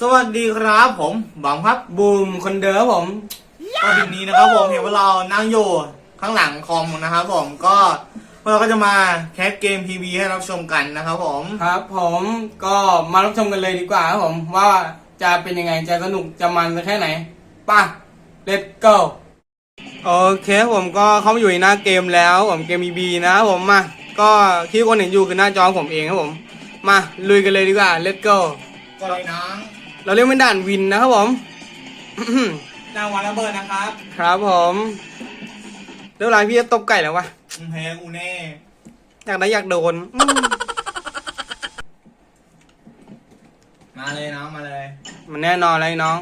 สวัสดีครับผมบอมครับบูมคนเดิมครับผมก็ทีนี้นะครับผมเห็นว่าเรานั่งอยู่ข้างหลังคอมนะครับผมก็พวกเราก็จะมาแคสเกม PB ให้รับชมกันนะครับผม ครับ ผมก็มารับชมกันเลยดีกว่าครับผมว่าจะเป็นยังไงจะสนุกจะมันแค่ไหนไป่ะ let's go โอเคผมก็เข้ามาอยู่ในหน้าเกมแล้วผมเกม EB นะครับผมมาก็ที่ทุกคนเห็นอยู่คือหน้าจอผมเองครับผม มาลุยกันเลยดีกว่า let's go ก็เลยน้อง เราเรียกเป็นด่านวินนะครับผม นางวันระเบิดนะครับครับผมเดี๋ยวเวลาพี่จะตบไก่แล้ววะมึงแพ้กูแน่ อยากได้อยากโดนอืมมาเลยน้องมาเลยมันแน่นอนเลยน้อง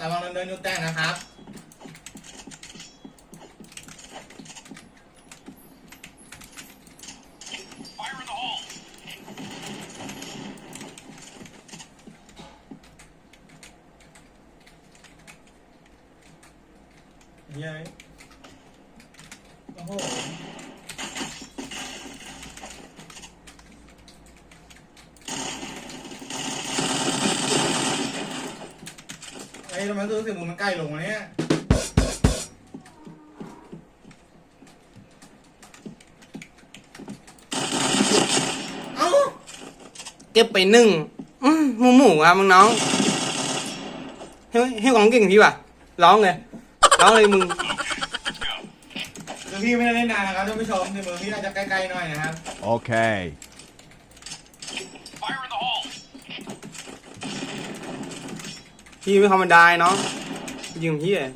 ระวังโดนยุดแต่งนะครับ เย้ยโอ้โหไอ้ทำไมรู้สึกมึงมันใกล้ลงวะเนี่ยเอ้าเก็บไปหนึ่งอืมหมูหมูครับมึงน้องให้ให้ของเก่งพี่ว่ะร้องเลย ร้องเลยมึงคือพี่ไม่ได้เล่นนานนะครับท่านผู้ชมในมือพี่น่าจะใกล้ๆหน่อยนะครับ Okay. พี่ไม่ธรรมดาเนาะยิงพี่เลย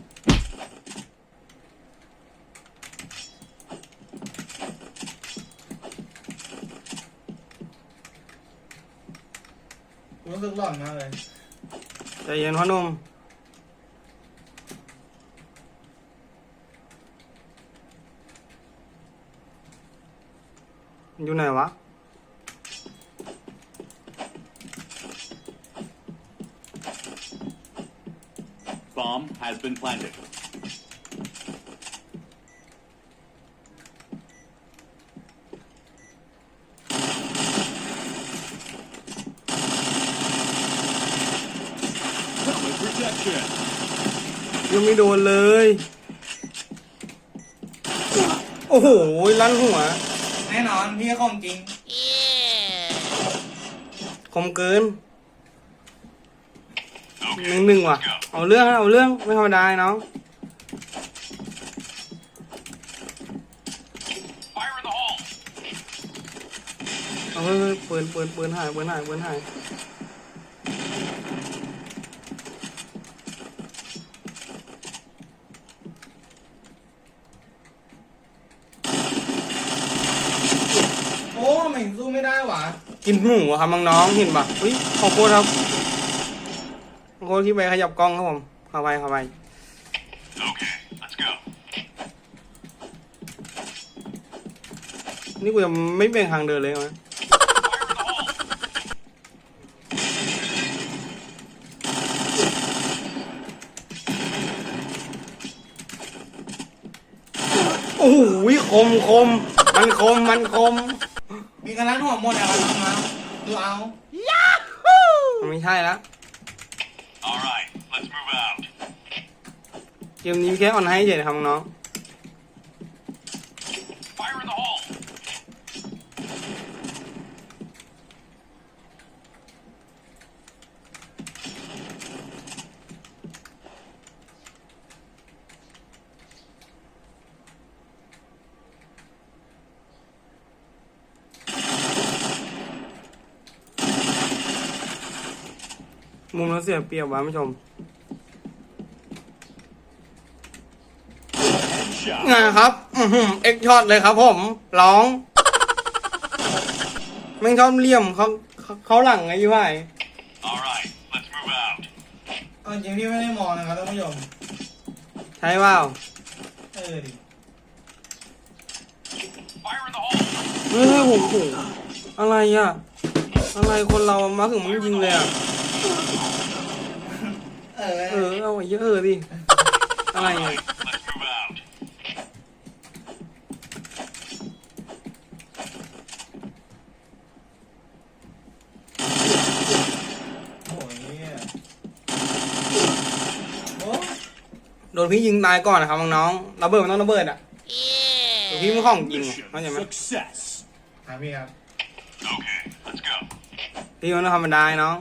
รู้สึกหลอนมากเลยใจเย็นพ่อหนุ่ม อยู่ไหนวะ Bomb has been planted. ยังไม่โดนเลย โอ้โห ลั่นหัว แน่นอนพี่ก็ของจริงคมเกินหนึ่งหนึ่งว่ะ เอาเรื่องเอาเรื่องไม่ธรรมดาน้องเอาเฮ้ยเฮ้ยปืนปืนปืนหายปืนหายปืนหาย โอ้ไม่งสู้ไม่ได้หวะ กินหมูอะครับน้องๆเห็นปะอุ้ยขอโทษครับขอโทษที่ไปขยับกล้องครับผมเข้าไปเข้าไป Okay, let's go. นี่กูจะไม่เบี่ยงทางเดินเลยไหมโอ้โหคมคม มันคม มันคม มีกระนั้นหัวหมดอะไรน้องๆดูเอามันไม่ใช่แล้ว All right, let's move out. เกมนี้แค่ออนให้เฉยนะครับน้อง Fire in the hole. มุมเราเสียเปรียบวะผู้ชม Headshot. ไงครับอือหือเอ็กช็อตเลยครับผมร้องแม่งชอบเลี่ยมเขาเขาเขาหลังไงยี่ห้าย All right, let's move out. เอาจริงพี่ไม่ได้มองนะครับท่านผู้ชมใช่เปล่าเออดิ Fire in the hole. เฮ้ยโอ้โหอะไรอะ อะไรคนเรามาถึงมันยิงเลยอะ เออเอาเยอะดิอะไรโเนี่ยโดนพี่ยิงตายก่อนนะครับน้องๆระเบิดมันต้องระเบิดอะโดนพี่มึงของยิงอ่เข้าใจไหมไรมพี่ครที่มันต้องธรมดาได้น้อง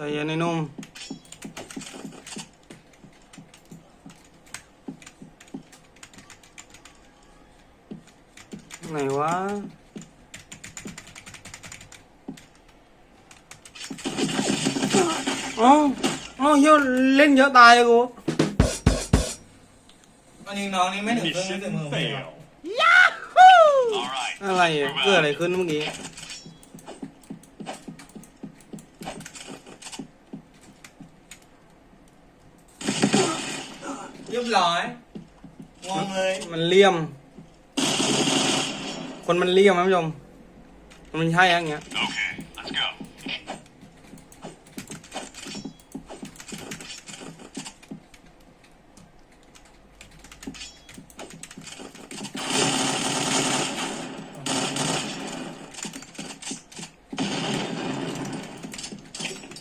ใจเย็นไอ้หนุ่มไหนวะอ๋ออ๋อเยอะเล่นเยอะตายเลยกูตอนนี้น้องนี่ไม่ถึงเครื่องไม่ถึงมือ Mission พี่ครับ failed. All right. อะไรอะเกิดอะไรขึ้นเมื่อกี้ ยบร้อยงงเลยมันเลี่ยม คนมันเลี่ยมนะผู้ชม มันใช่อย่างเงี้ย Okay, let's go.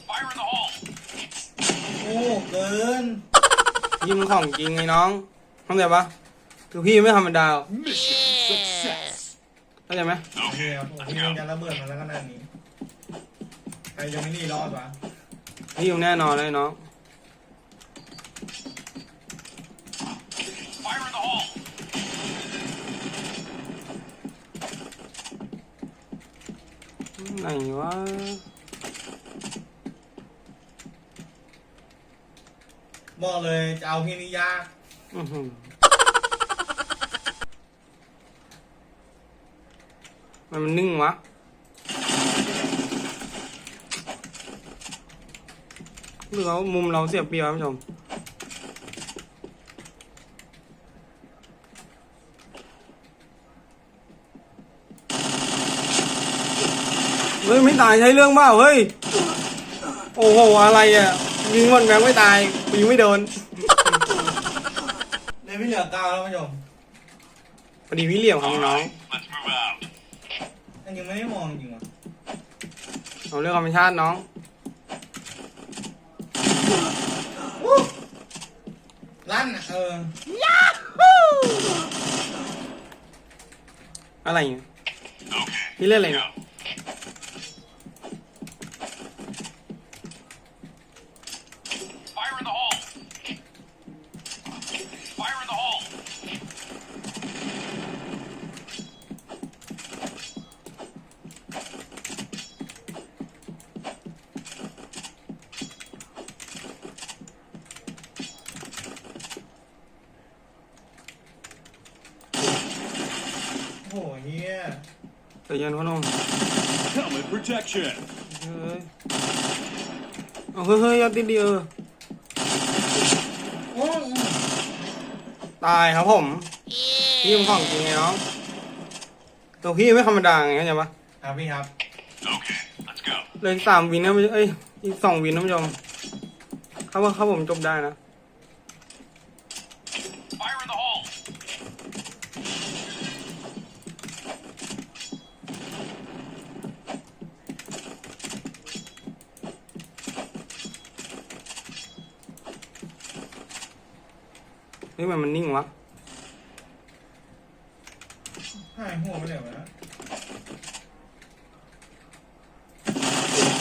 'Fire in the hole. โอ้เกิน ยิงของจริงไงน้องเข้าใจปะคือพี่ไม่ธรรมดาหรอก Mission success. เข้าใจไหมโอเค Okay, ครับโอ้ let's พี่มัน go. จะระเบิดมาแล้วขนาดนี้ใครจะไม่นี่รอดวะพี่อยู่แน่นอนเลยน้อง Fire in the hole. ไหนวะ บอกเลยจะเอาพี่นี่ยากอื้อหือมันมันนิ่งวะ หรือว่ามุมเราเสียบเปรียบวะผู้ชม เฮ้ย ไม่ตายใช้เรื่องเปล่าเฮ้ย โอ้โห อะไรอะ ยิงหมดแม็กไม่ตายยิงไม่โดนเลยพี่เหลือเก้าแล้วผู้ชมพอดีพี่เหลี่ยมครับ All น้อง right, let's move out. แต่ยังไม่ได้มองจริงวะเอาเรื่องธรรมชาติน้อง ลั่นอะเอออะไรเงี้ย Okay, พี่เล่นอะไร go. เนี่ย Fire in the hole. Fire in the hole. โอ้โหเฮียใจเย็นพ่อหนุ่ม Helmet protection. เฮ้ยเอาเฮ้ยเฮ้ยยัดติดดีเออโอ้ยตายครับผมพี่มันของจริงไงน้องตัวพี่ไม่ธรรมดาไงเข้าใจปะครับพี่ครับ Okay, let's go. เหลยสามวินนะเอ้ยอีกสองวินนะผู้ชมเขาว่าเขาผมจบได้นะ เฮ้ยมันมันนิ่งวะหายหัวไปไหนวะ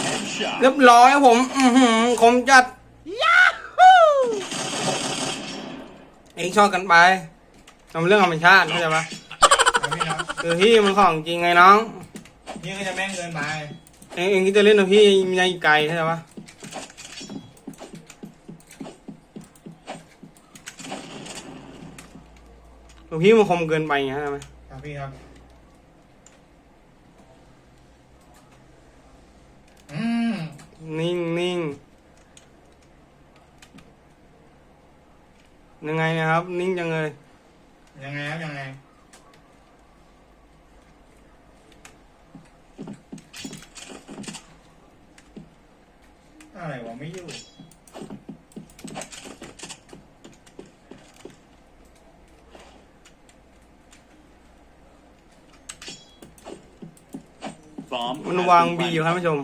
Headshot. เรียบร้อยครับผม อือหือคมจัดเองชอบกันไปทำเรื่องธรรมชาติเข้าใจปะครับพี่ครับคือพี่มันของจริงไงน้อง นี่ก็จะแม่งเกินไป เองเองที่จะเล่นกับพี่มันยังอีกไกลเข้าใจปะ ตัวพี่มันคมเกินไปไงเข้าใจไหมครับพี่ครับอืมนิ่งนิ่งยังไงนะครับ นิ่งจังเลย ยังไงครับยังไง อะไรวะไม่อยู่ bomb มัน has วาง been บีอยู่ planted. ครับผู้ชม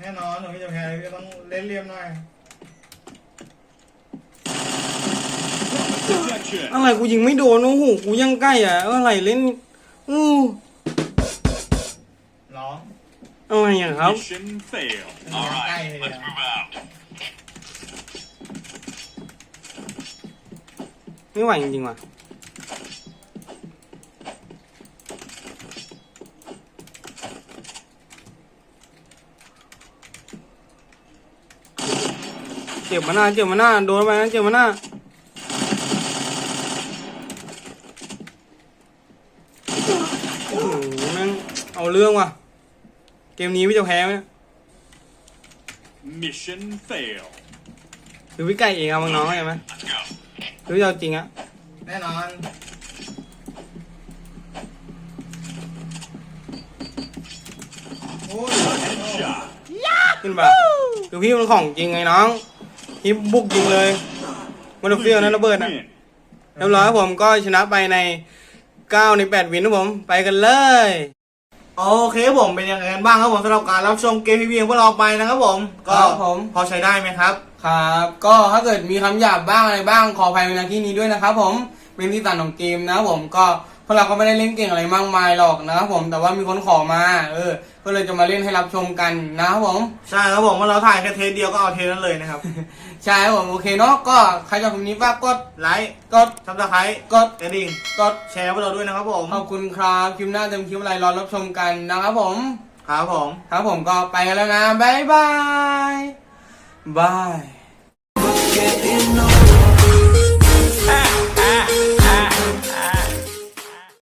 แน่นอนถึงพี่จะแพ้พี่ก็ต้องเล่นเรียมหน่อย Protection. อะไรกูยิงไม่โดนโอ้โหกูยังใกล้อะอะไรเล่นอู้ร้องอะไรอะครับ Mission failed. All All right, right, let's move out. ไม่ไหวจริงๆว่ะ เจ็บมาหน้าเจ็บมาหน้าโดนไปนะเจ็บมาหน้าโอ้โหแม่งเอาเรื่องว่ะ เกมนี้พี่จะแพ้ไหมเนี่ย Mission failed. คือพี่ไก่เองเอาน้องๆใช่ไหม Let's go. คือพี่เอาจริงอะแน่นอน โอ้ย Shot. ขึ้นไปคือพี่มันของจริงไงน้อง ฮิปบุกจริงเลยมันเฟี้ยวนะระเบิดนะ Win. เรียบร้อยครับผมก็ชนะไปใน 9 ใน 8 วินครับผม ไปกันเลย โอเคครับผมเป็นยังไงกันบ้างครับผมสำหรับการรับชมเกมพีบีของพวกเราไปนะครับผม ก็ครับผม พอใช้ได้ไหมครับ ครับ ก็ถ้าเกิดมีคำหยาบบ้างอะไรบ้างขออภัยในที่นี้ด้วยนะครับผมเป็นที่ตัดของเกมนะครับผมก็ พวกเราก็ไม่ได้เล่นเก่งอะไรมากมายหรอกนะครับผมแต่ว่ามีคนขอมา เออ ก็เลยจะมาเล่นให้รับชมกันนะครับผมใช่ครับผมว่าเราถ่ายแค่เทสเดียวก็เอาเทสนั้นเลยนะครับ ใช่ครับผมโอเคเนาะก็ใครชอบคลิปนี้ฝากกดไลค์กดซับสไครต์กดกระดิ่งกดแชร์พวกเราด้วยนะครับผมขอบคุณครับคลิปหน้าเต็มคลิปอะไรรอรับชมกันนะครับผมครับผมครับผมก็ไปกันแล้วนะบ๊ายบายบาย Getting